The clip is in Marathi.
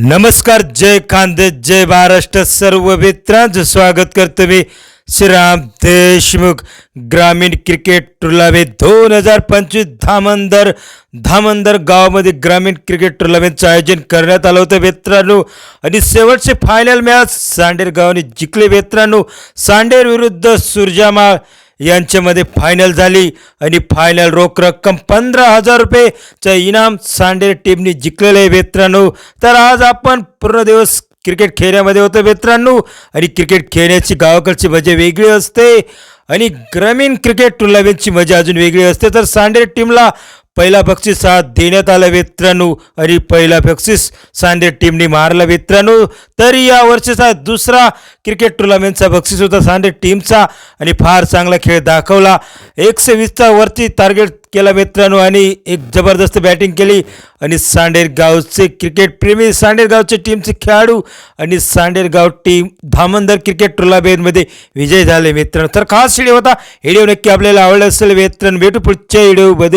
नमस्कार जय खांदे जय महाराष्ट्र सर्व मित्रांचं स्वागत करतो मी श्रीराम देशमुख ग्रामीण क्रिकेट टुर्नामेंट दोन हजार पंचवीस धामंदर धामंदर गावामध्ये ग्रामीण क्रिकेट टुर्नामेंटचं आयोजन करण्यात आलं होतं मित्रांनो. आणि शेवटचे फायनल मॅच सांडेर गावाने जिंकले मित्रांनो. सांडेर विरुद्ध सुरजामा यांच्यामध्ये फायनल झाली आणि फायनल रोख रक्कम पंधरा हजार रुपयेचं इनाम सांडेर टीमने जिंकलेलं आहे मित्रांनो. तर आज आपण पूर्ण दिवस क्रिकेट खेळण्यामध्ये होतो मित्रांनो. आणि क्रिकेट खेळण्याची गावाकडची मजा वेगळी असते आणि ग्रामीण क्रिकेट टुर्नामेंटची मजा अजून वेगळी असते. तर सांडेर टीमला पहिला बक्षीस हा देण्यात आला मित्रांनो. आणि पहिला बक्षीस सांडे टीमने मारला मित्रांनो. तरी या वर्षीचा दुसरा क्रिकेट टुर्नामेंटचा बक्षीस होता सांडे टीमचा आणि फार चांगला खेळ दाखवला. एकशे वीसचा वरती टार्गेट केला मित्रांनो. आणि एक जबरदस्त बॅटिंग केली. आणि सांडेर गावचे क्रिकेट प्रेमी सांडेर गावचे टीमचे खेळाडू आणि सांडेर गाव टीम धामंदर क्रिकेट टुर्नामेंटमध्ये विजय झाले मित्रांनो. तर खास व्हिडिओ होता. व्हिडिओ नक्की आपल्याला आवडला असेल मित्रांनो. भेटू पुढच्या व्हिडिओमध्ये